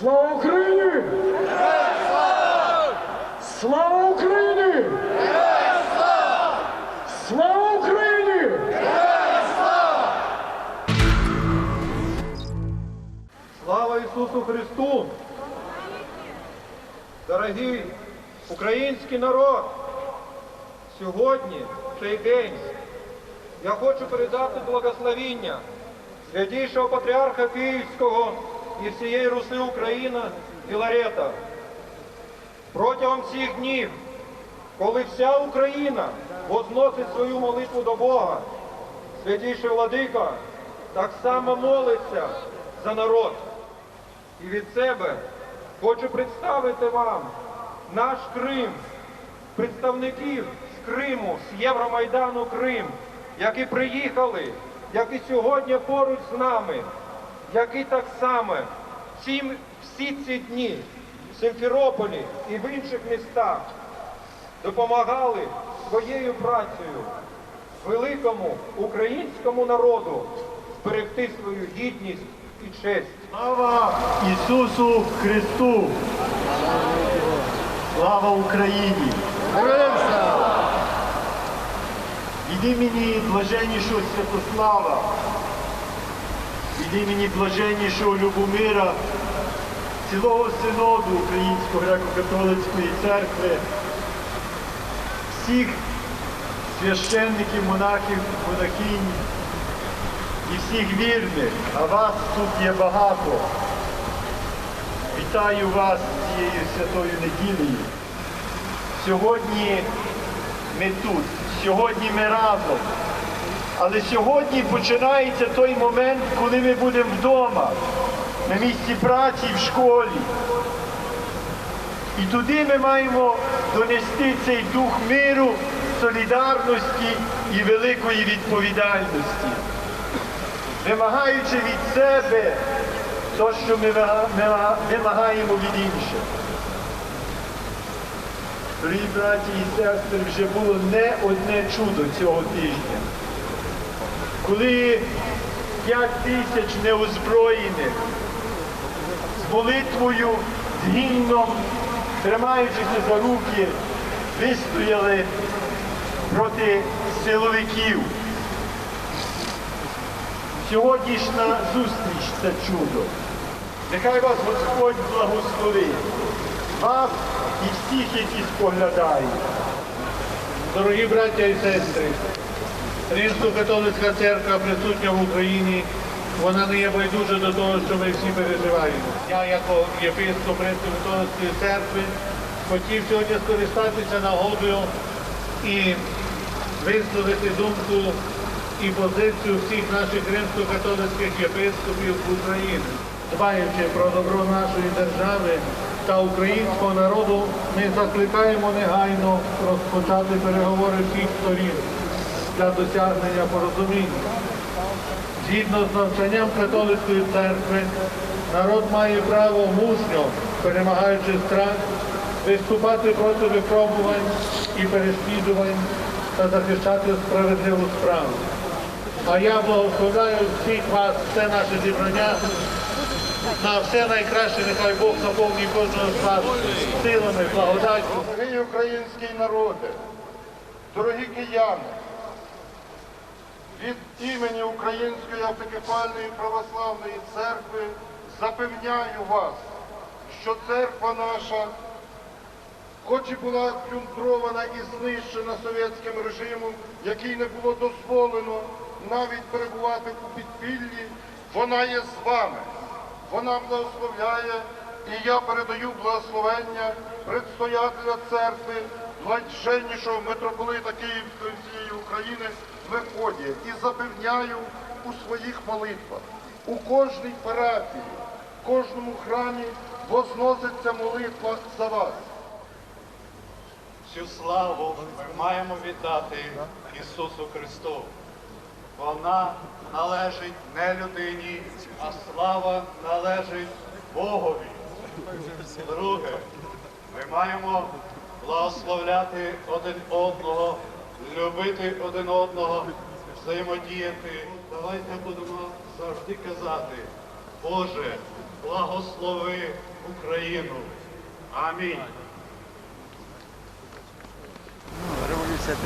Слава Україні! Слава Україні! Слава Україні! Слава Ісусу Христу! Дорогий український народ! Сьогодні, в цей день, я хочу передати благословіння святійшого патріарха Київського і всієї Руси Україна Філарета. Протягом всіх днів, коли вся Україна возносить свою молитву до Бога, святійший владика так само молиться за народ. І від себе хочу представити вам наш Крим, представників з Криму, з Євромайдану Крим, які приїхали, які сьогодні поруч з нами, які так само всі, всі ці дні в Симферополі і в інших містах допомагали своєю працею великому українському народу зберегти свою гідність і честь. Слава Ісусу Христу! Слава Україні! Від імені блаженнішого Святослава, від імені блаженнішого Любомира, цілого синоду Української греко-католицької церкви, всіх священників, монахів, монахинь, і всіх вірних, а вас тут є багато. Вітаю вас цією святою неділею. Сьогодні ми тут, сьогодні ми разом. Але сьогодні починається той момент, коли ми будемо вдома, на місці праці, в школі. І туди ми маємо донести цей дух миру, солідарності і великої відповідальності вимагаючи від себе те, що ми вимагаємо від інших. Дорогі браті і сестри, вже було не одне чудо цього тижня. Коли п'ять тисяч неозброєних з молитвою, з гімном, тримаючися за руки, вистояли проти силовиків. Сьогоднішня зустріч це чудо. Нехай вас Господь благословить, вас і всіх, які споглядають. Дорогі браття і сестри, Римсько-католицька церква присутня в Україні, вона не є байдужа до того, що ми всі переживаємо. Я, як єпископ Римсько-католицької церкви, хотів сьогодні скористатися нагодою і висловити думку і позицію всіх наших римсько-католицьких єпископів України. Дбаючи про добро нашої держави та українського народу, ми закликаємо негайно розпочати переговори всіх сторін для досягнення порозуміння. Згідно з навчанням католицької церкви, народ має право мужньо, перемагаючи страх, виступати проти випробувань і переслідувань та захищати справедливу справу. А я благословляю всіх вас, все наше зібрання, на все найкраще, нехай Бог наповнює кожного з вас силами, благодаттю. Дорогий український народи, дорогі кияни, від імені Української автокефальної православної церкви запевняю вас, що церква наша, хоч і була плюндрована і знищена совєтським режимом, який не було дозволено навіть перебувати у підпіллі, вона є з вами. Вона благословляє, і я передаю благословення предстоятеля церкви, блаженнішого митрополита Київської всієї України Мефодія і запевняю у своїх молитвах. У кожній парафії, в кожному храмі возноситься молитва за вас. Всю славу ми маємо віддати Ісусу Христу. Вона належить не людині, а слава належить Богові. Друге, ми маємо благословляти один одного, любити один одного, взаємодіяти. Давайте будемо завжди казати, Боже, благослови Україну. Амінь.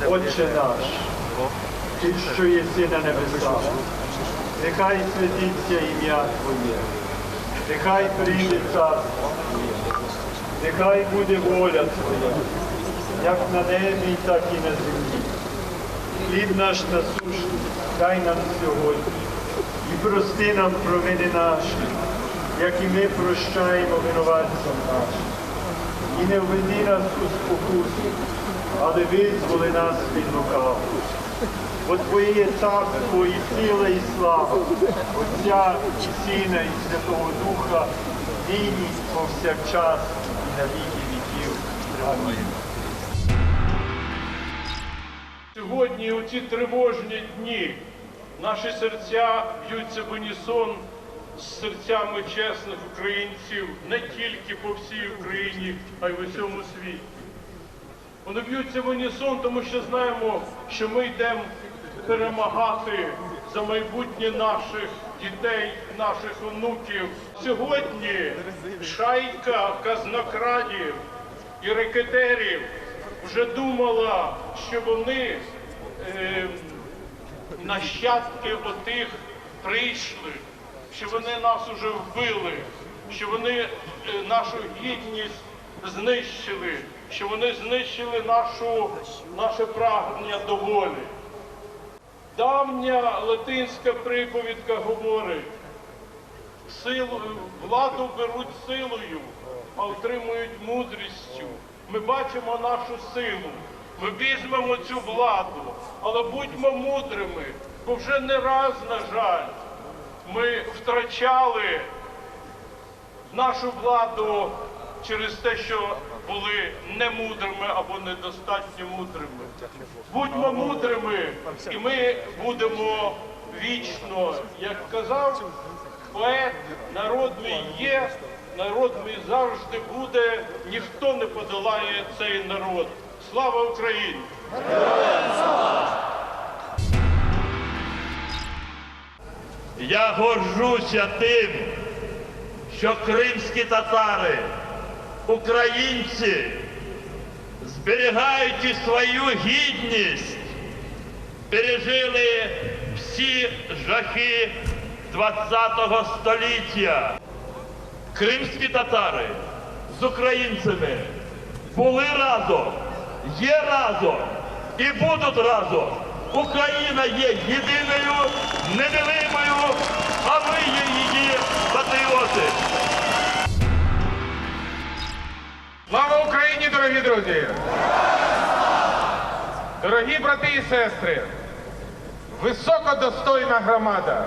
Отче наш, Ти, що єси на небесах, нехай святиться ім'я Твоє, нехай прийде царство нехай буде воля Твоя, як на небі, так і на землі. Хліб наш насущний, дай нам сьогодні, і прости нам провини наші, як і ми прощаємо винуватцям нашим. І не введи нас у спокусу, але визволи нас від лукавого. Бо Твоє є царство і сила, і слава, Отця і Сина, і Святого Духа, нині, повсякчас, і на віки віків. Амінь. Сьогодні, у ці тривожні дні, наші серця б'ються в унісон з серцями чесних українців не тільки по всій Україні, а й в усьому світі. Вони б'ються в унісон, тому що знаємо, що ми йдемо перемагати за майбутнє наших дітей, наших онуків. Сьогодні шайка казнокрадів і рекетерів вже думала, що вони е, нащадки отих прийшли, що вони нас уже вбили, що вони е, нашу гідність знищили, що вони знищили нашу, наше прагнення до волі. Давня латинська приповідка говорить, силу, владу беруть силою, а отримують мудрістю. Ми бачимо нашу силу. Ми візьмемо цю владу, але будьмо мудрими, бо вже не раз, на жаль, ми втрачали нашу владу через те, що були немудрими або недостатньо мудрими. Будьмо мудрими, і ми будемо вічно, як казав поет, народ мій є, народ мій завжди буде, ніхто не подолає цей народ. Слава Україні! Я горжуся тим, що кримські татари, українці, зберігаючи свою гідність, пережили всі жахи ХХ століття. Кримські татари з українцями були разом, є разом і будуть разом. Україна є єдиною, неділимою, а ми є її патріоти. Слава Україні, дорогі друзі! Дорогі брати і сестри, високодостойна громада.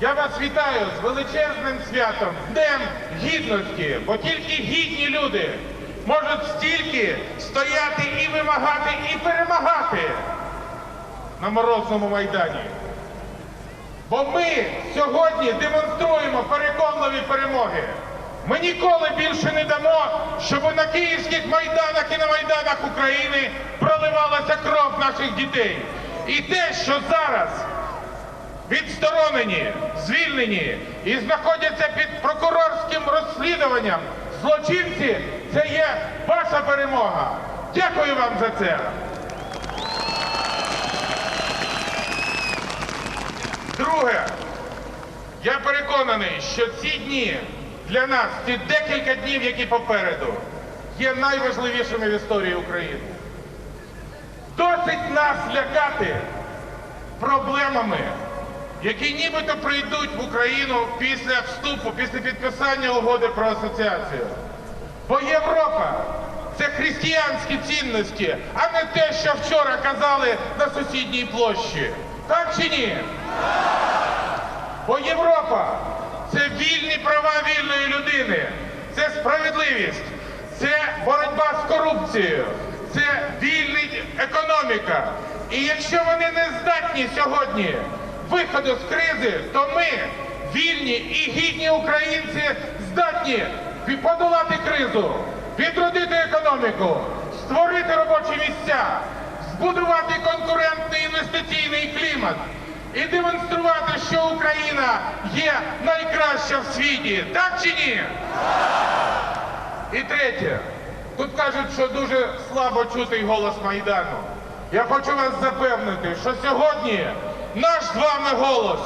Я вас вітаю з величезним святом, Днем Гідності, бо тільки гідні люди можуть стільки стояти і вимагати, і перемагати на морозному майдані. Бо ми сьогодні демонструємо переконливі перемоги. Ми ніколи більше не дамо, щоб на київських майданах і на майданах України проливалася кров наших дітей. І те, що зараз відсторонені, звільнені і знаходяться під прокурорським розслідуванням злочинці, це є ваша перемога. Дякую вам за це. Друге, я переконаний, що ці дні для нас, ці декілька днів, які попереду, є найважливішими в історії України. Досить нас лякати проблемами, які нібито прийдуть в Україну після вступу, після підписання угоди про асоціацію. Бо Європа це християнські цінності, а не те, що вчора казали на сусідній площі. Так чи ні? Бо Європа це вільні права вільної людини, це справедливість, це боротьба з корупцією, це вільна економіка. І якщо вони не здатні сьогодні виходу з кризи, то ми, вільні і гідні українці, здатні подолати кризу, відродити економіку, створити робочі місця, збудувати конкурентний інвестиційний клімат і демонструвати, що Україна є найкраща в світі. Так чи ні? І третє. Тут кажуть, що дуже слабо чутий голос Майдану. Я хочу вас запевнити, що сьогодні наш з вами голос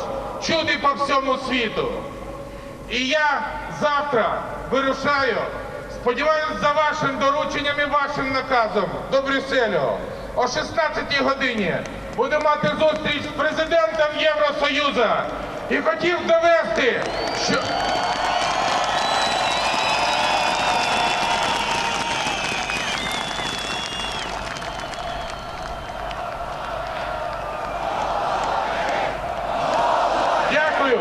чути по всьому світу. І я завтра вирушаю, сподіваюся, за вашим дорученням і вашим наказом до Брюсселю. О 16 годині буду мати зустріч з президентом Євросоюзу. І хотів довести, що. Дякую.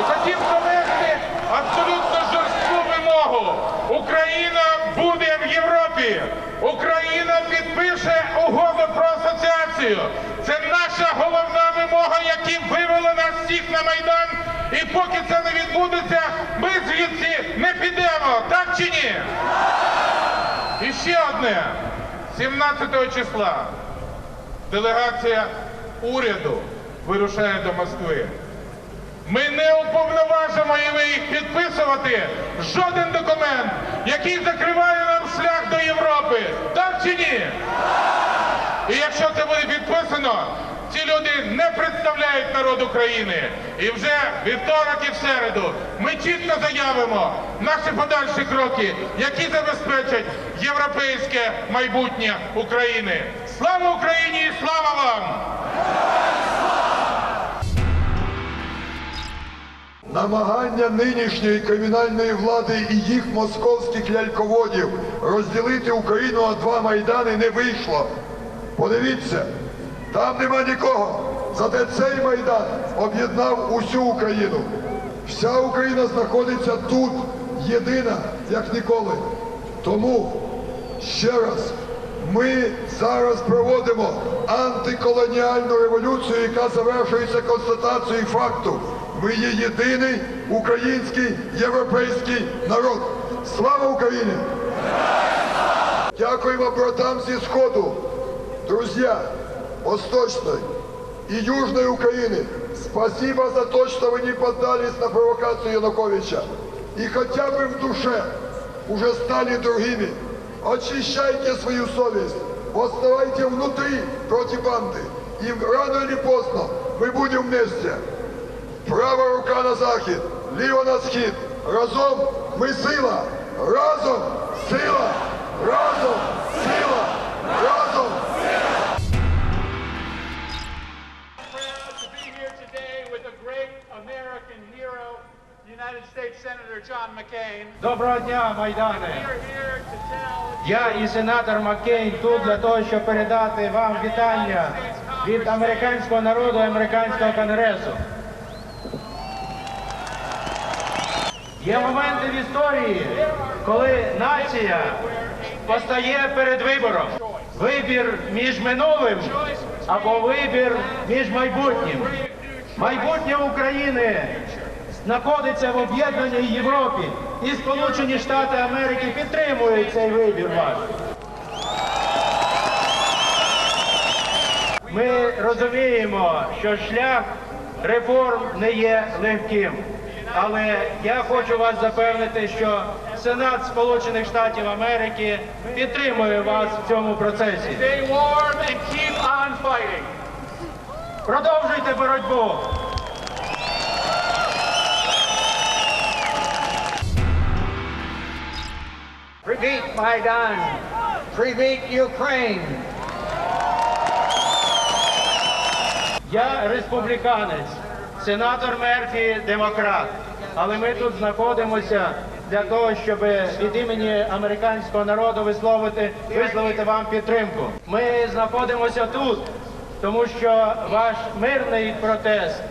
І хотів довести абсолютно жорстку вимогу. Україна буде в Європі. Україна підпише угоду про асоціацію. Це наша головна вимога, яка вивела нас всіх Майдан. І поки це не відбудеться, ми звідси не підемо. Так чи ні? І ще одне. 17 числа делегація уряду вирушає до Москви. Ми не уповноважимо їх підписувати жоден документ, який закриває нам шлях до Європи. Так чи ні? І якщо це буде підписано, ці люди не представляють народ України. І вже вівторок і в середу ми чітко заявимо наші подальші кроки, які забезпечать європейське майбутнє України. Слава Україні і слава вам! Намагання нинішньої кримінальної влади і їх московських ляльководів розділити Україну на два майдани не вийшло. Подивіться, там нема нікого. Зате цей майдан об'єднав усю Україну. Вся Україна знаходиться тут, єдина, як ніколи. Тому ще раз, ми зараз проводимо антиколоніальну революцію, яка завершується констатацією факту. Ми є єдиний український європейський народ. Слава Україні! Дякуємо братам зі Сходу, друзья Восточной и Южной Украины. Спасибо за то, что вы не поддались на провокацию Януковича. И хотя бы в душе уже стали другими. Очищайте свою совесть. Восставайте внутри против банды. И рано или поздно мы будем вместе. Права рука на захід, ліва на схід. Разом ми сила. Разом сила. Разом Доброго дня, Майдане! Я і сенатор Маккейн тут для того, щоб передати вам вітання від американського народу і американського конгресу. Є моменти в історії, коли нація постає перед вибором. Вибір між минулим або вибір між майбутнім. Майбутнє України знаходиться в об'єднаній Європі, і Сполучені Штати Америки підтримують цей вибір ваш. Ми розуміємо, що шлях реформ не є легким. Але я хочу вас запевнити, що Сенат Сполучених Штатів Америки підтримує вас в цьому процесі. Продовжуйте боротьбу. Привіт, Майдан! Привіт, Україн! Я республіканець, сенатор Мерфі демократ. Але ми тут знаходимося для того, щоб від імені американського народу висловити, висловити вам підтримку. Ми знаходимося тут, тому що ваш мирний протест,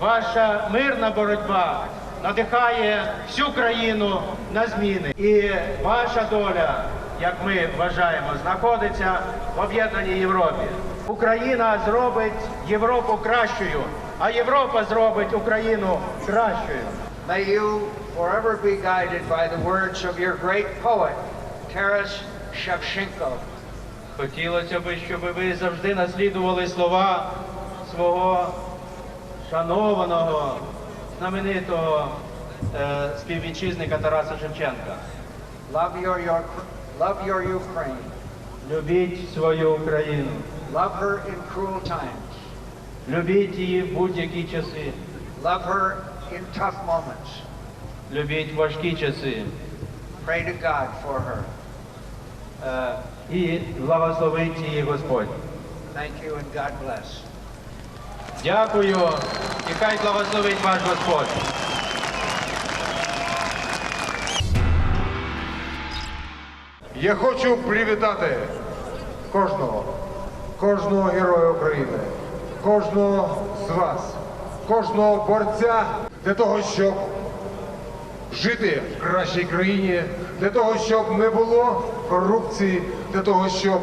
ваша мирна боротьба надихає всю країну на зміни. І ваша доля, як ми вважаємо, знаходиться в об'єднаній Європі. Україна зробить Європу кращою, а Європа зробить Україну кращою. May you forever be guided by the words of your great poet, Taras Shevchenko. Хотілося б, щоб ви завжди наслідували слова свого шанованого, знаменитого е, співвітчизника Тараса Шевченка. Love your, your, love your Ukraine. Любіть свою Україну, Love her in cruel times. любіть її в будь-які часи, Love her in tough moments. любіть важкі часи Pray to God for her. е, і благословить її Господь. Thank you and God bless. Дякую і хай благословить ваш Господь. Я хочу привітати кожного, кожного героя України, кожного з вас, кожного борця для того, щоб жити в кращій країні, для того, щоб не було корупції, для того, щоб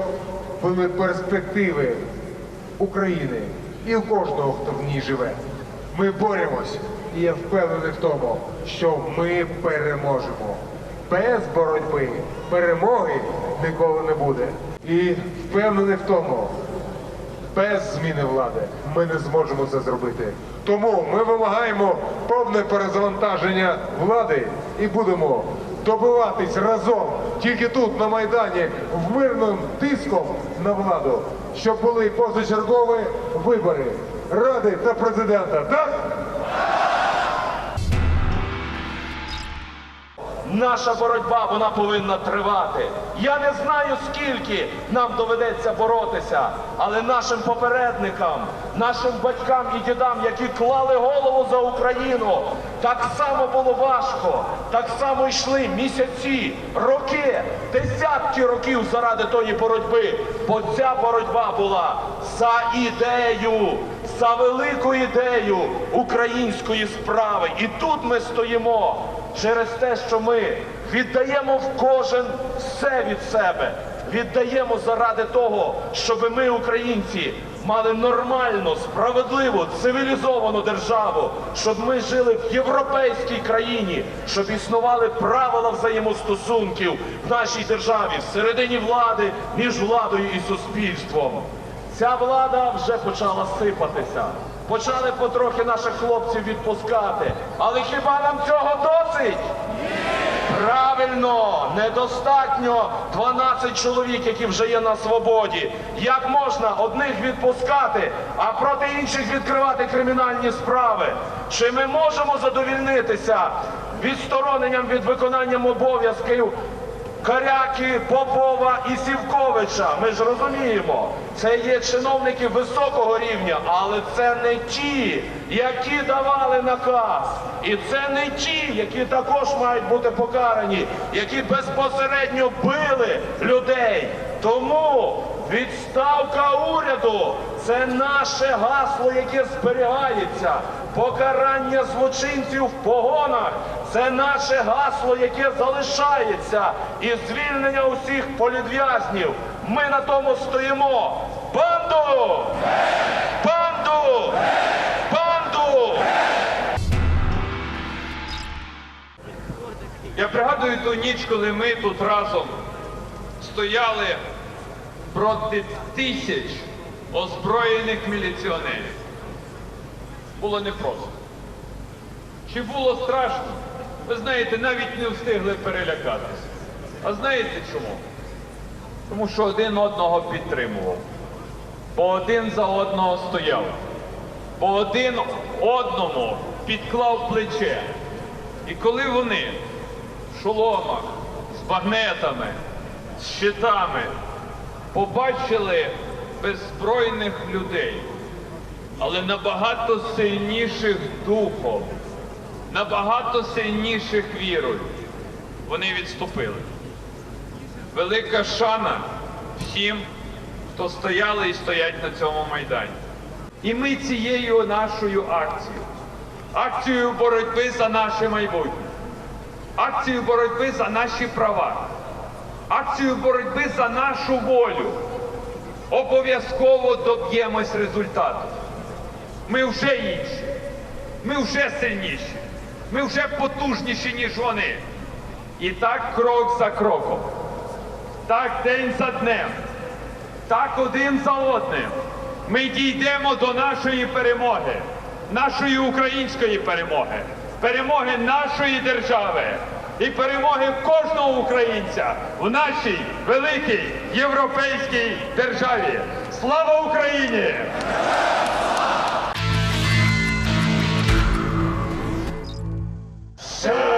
були перспективи України і у кожного, хто в ній живе. Ми боремось, і я впевнений в тому, що ми переможемо. Без боротьби перемоги ніколи не буде. І впевнений в тому, без зміни влади ми не зможемо це зробити. Тому ми вимагаємо повне перезавантаження влади і будемо добиватись разом тільки тут, на Майдані, в мирним тиском на владу, щоб були позачергові вибори Ради та президента. Так? Наша боротьба вона повинна тривати. Я не знаю, скільки нам доведеться боротися, але нашим попередникам, нашим батькам і дідам, які клали голову за Україну, так само було важко, так само йшли місяці, роки, десятки років заради тої боротьби. Бо ця боротьба була за ідею, за велику ідею української справи. І тут ми стоїмо через те, що ми віддаємо в кожен все від себе, віддаємо заради того, щоб ми, українці, мали нормальну, справедливу, цивілізовану державу, щоб ми жили в європейській країні, щоб існували правила взаємостосунків в нашій державі всередині влади, між владою і суспільством. Ця влада вже почала сипатися. Почали потрохи наших хлопців відпускати. Але хіба нам цього досить? Правильно, недостатньо 12 чоловік, які вже є на свободі. Як можна одних відпускати, а проти інших відкривати кримінальні справи? Чи ми можемо задовільнитися відстороненням від виконанням обов'язків Каряки, Попова і Сівковича. Ми ж розуміємо, це є чиновники високого рівня, але це не ті, які давали наказ. І це не ті, які також мають бути покарані, які безпосередньо били людей. Тому відставка уряду це наше гасло, яке зберігається. Покарання злочинців в погонах це наше гасло, яке залишається. І звільнення усіх політв'язнів. Ми на тому стоїмо. Банду! Банду! Банду! Я пригадую ту ніч, коли ми тут разом стояли проти тисяч озброєних міліціонерів. Було непросто. Чи було страшно? Ви знаєте, навіть не встигли перелякатися. А знаєте чому? Тому що один одного підтримував, бо один за одного стояв, бо один одному підклав плече. І коли вони в шоломах, з багнетами, з щитами побачили беззбройних людей, але набагато сильніших духом, набагато сильніших вірою, вони відступили. Велика шана всім, хто стояли і стоять на цьому майдані. І ми цією нашою акцією, акцією боротьби за наше майбутнє, акцією боротьби за наші права, акцією боротьби за нашу волю обов'язково доб'ємось результату. Ми вже інші, ми вже сильніші, ми вже потужніші, ніж вони. І так крок за кроком, так день за днем, так один за одним. Ми дійдемо до нашої перемоги, нашої української перемоги, перемоги нашої держави і перемоги кожного українця в нашій великій європейській державі. Слава Україні! Sir!